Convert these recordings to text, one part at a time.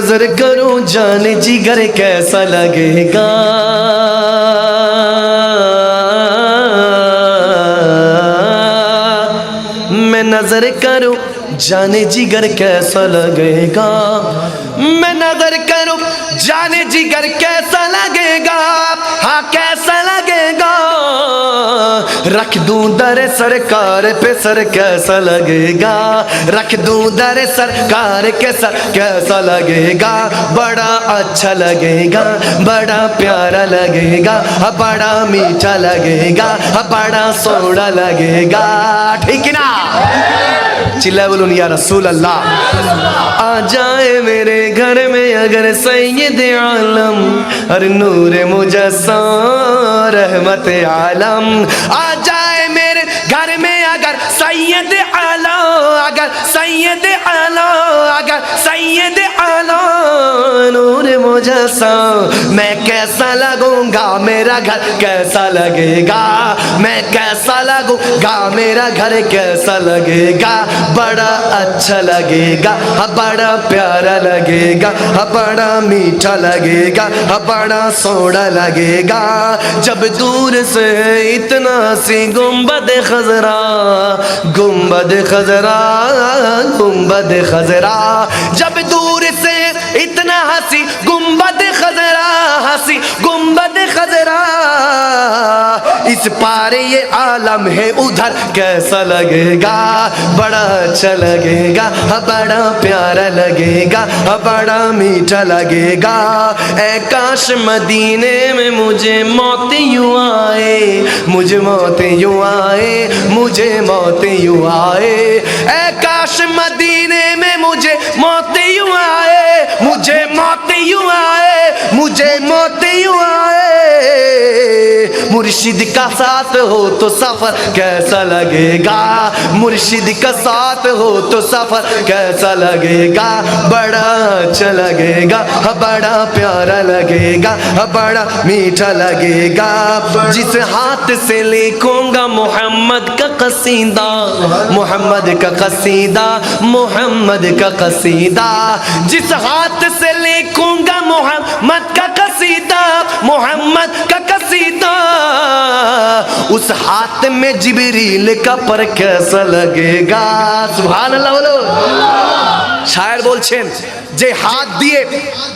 नज़र करूँ जान जिगर कैसा लगेगा। मैं नज़र करूँ जाने जिगर कैसा लगेगा। मैं नज़र करूँ जाने जिगर कैसा लगेगा। हाँ कैसा लगेगा। रख दूँ दर सरकार पे सर कैसा लगेगा? रख दूँ दर सरकार के सर कैसा लगेगा? बड़ा अच्छा लगेगा बड़ा प्यारा लगेगा हाँ, बड़ा मीठा लगेगा हाँ, बड़ा सोड़ा लगेगा। ठीक ना? चिल्ला बोलून या रसूल अल्लाह आ जाए मेरे घर में अगर सैयद आलम और नूर मुजस्सा रहमत आलम आ जाए मेरे घर में अगर सैयद आला अगर सैयद आला अगर सैयद आला नूर मुजस्सा मैं कैसा लगूँगा मेरा घर कैसा लगेगा? मैं कैसा लगूँगा मेरा घर कैसा लगेगा? बड़ा अच्छा लगेगा हाँ, बड़ा प्यारा लगेगा हाँ, बड़ा मीठा लगेगा हाँ, बड़ा सोड़ा लगेगा। जब दूर से इतना सी गुंबद खजरा गुंबद खजरा गुंबद खजरा। जब दूर से इतना हँसी गुंबद खजरा हँसी गुंबद खजरा। इस पार ये आलम है उधर कैसा लगेगा? बड़ा अच्छा लगेगा हाँ, बड़ा प्यारा लगेगा हाँ, बड़ा मीठा लगेगा। ऐ काश मदीने में मुझे मौत यूँ आए मुझे मौत यूँ आए मुझे मौत यूँ आए। ऐ काश मदीने में मुझे मौत यूँ आए। मुझे मौत यूं आए मुर्शिद का साथ हो तो सफ़र कैसा लगेगा? मुर्शिद का साथ हो तो सफ़र कैसा लगेगा? बड़ा अच्छा लगेगा हाँ, बड़ा प्यारा लगेगा हाँ, बड़ा मीठा लगेगा। जिस हाथ से लिखूँगा मोहम्मद का कसीदा मोहम्मद का कसीदा मोहम्मद का कसीदा। जिस हाथ से लिखूँगा मोहम्मद का कसीदा मोहम्मद कसीदा उस हाथ में जिबरील का पर कैसा लगेगा সুবহান আল্লাহ বলো শায়ের বলছেন যে হাত দিয়ে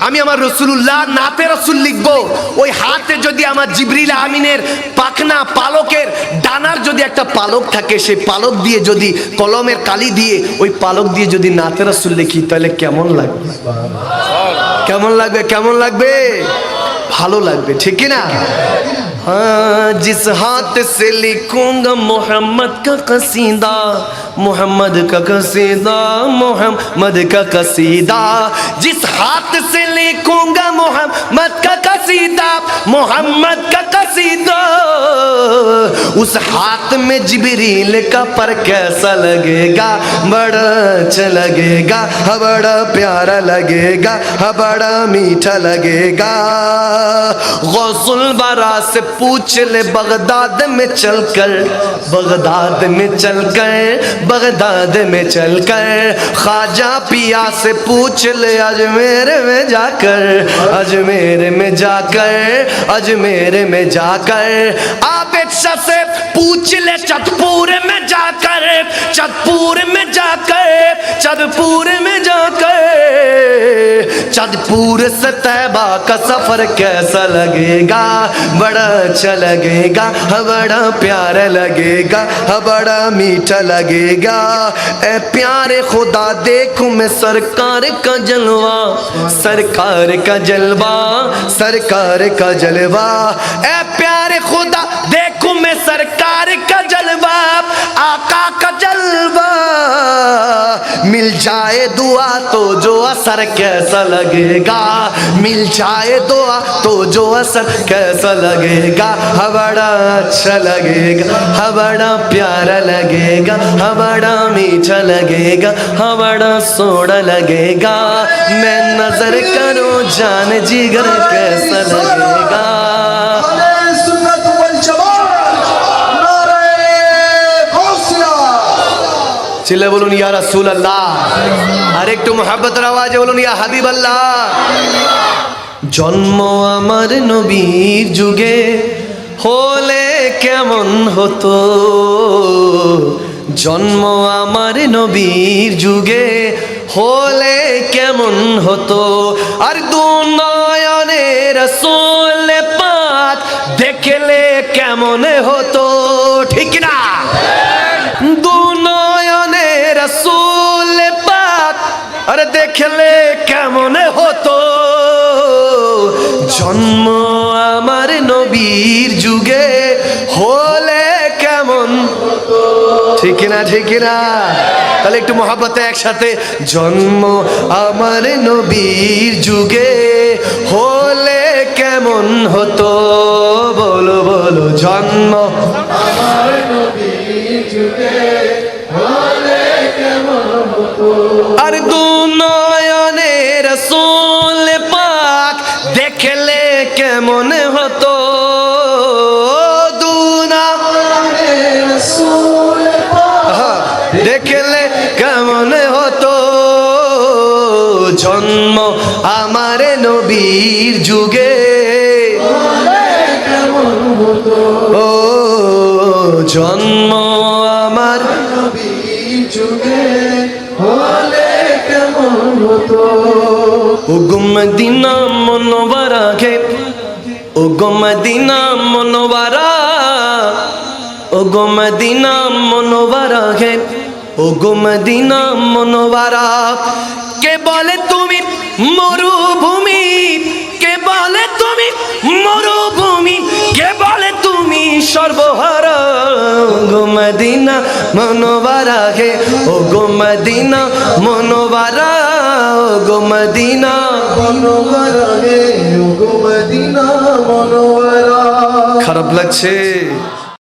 আমি আমার রসুল্লাহ নাতে রসুল লিখবো ওই হাতে যদি আমার জিবরিল আমিনের পাখনা পালকের ডানার যদি একটা পালক থাকে সেই পালক দিয়ে যদি কলমের কালি দিয়ে ওই পালক দিয়ে যদি নাতে রসুল লিখি তাহলে কেমন লাগবে কেমন লাগবে কেমন লাগবে ভালো লাগবে ঠিক কি না हाँ जिस हाथ से लिखूंगा मोहम्मद का कसीदा मोहम्मद का कसीदा मोहम्मद का कसीदा जिस हाथ से लिखूंगा मोहम्मद का कसीदा मोहम्मद का कसीदा उस हाथ में जिबरील का पर कैसा लगेगा? बड़ा अच्छा लगेगा हाँ, बड़ा प्यारा लगेगा हाँ, बड़ा मीठा लगेगा। गौसुल बरा से पूछ ले बगदाद में चलकर बगदाद में चलकर बगदाद में चलकर। ख्वाजा पिया से पूछ ले अजमेर में जाकर अजमेर में जाकर अजमेर में जाकर। आबिद शाह से पूछ ले चतपुर में जाकर चतपुर में जाकर चतपुर में जाकर। चतपुर से तैबा का सफ़र कैसा लगेगा? बड़ा अच्छा लगेगा हाँ, बड़ा प्यारा लगेगा हाँ, बड़ा मीठा लगेगा। ए प्यारे खुदा देखूँ मैं सरकार का जलवा सरकार का जलवा सरकार का जलवा। ए प्यारे खुदा देखूँ मैं सरकार का जलवा आका का जलवा। मिल जाए दुआ तो जो असर कैसा लगेगा? मिल जाए दुआ तो जो असर कैसा लगेगा? हाँ बड़ा अच्छा लगेगा हाँ बड़ा प्यारा लगेगा हाँ बड़ा मीठा लगेगा हाँ बड़ा सोड़ा लगेगा। मैं नज़र करूँ जान जिगर कैसा लगेगा? চিল্লে বলুন, ইয়া রাসূল আল্লাহ আর একটু মোহাব্বতের আওয়াজে বলুন, ইয়া হাবিব আল্লাহ জন্ম আমার নবীর যুগে হলে কেমন হতো? জন্ম আমার নবীর যুগে হলে কেমন হতো? আর দু নয়নের সোল পাক দেখলে কেমন হতো? ঠিক না দু নয়নের সোল পাক, আরে দেখলে কেমন হতো? জন্ম আমার নবীর যুগে হলে কেমন ঠিক না ঠিক না তাহলে একটু মহাব্বতে একসাথে, জন্ম আমার নবীর যুগে হলে কেমন হতো? বলো বলো, জন্ম আর রসুল পাক দেখলে কেমন হতো? দুনা। দেখলে কেমন হতো? জন্ম আমার নবীর যুগে। ও, জন্ম আমার নবীর যুগে হলে কেমন হতো? ও গুমদিনা মনোবরা গে ও গুমদিনা মনোবরা ও গুমদিনা মনোবরা গে ও গুমদিনা মনোবরা কে বলে তুমি মরুভূমি কে বলে তুমি মরুভূমি কে বলে তুমি সর্বহারা গোমদিনা মনোবারা হে ও গোমদিনা মনোবারা গো মদিনা। মনোয়ারা হে গো খারাপ লাগছে।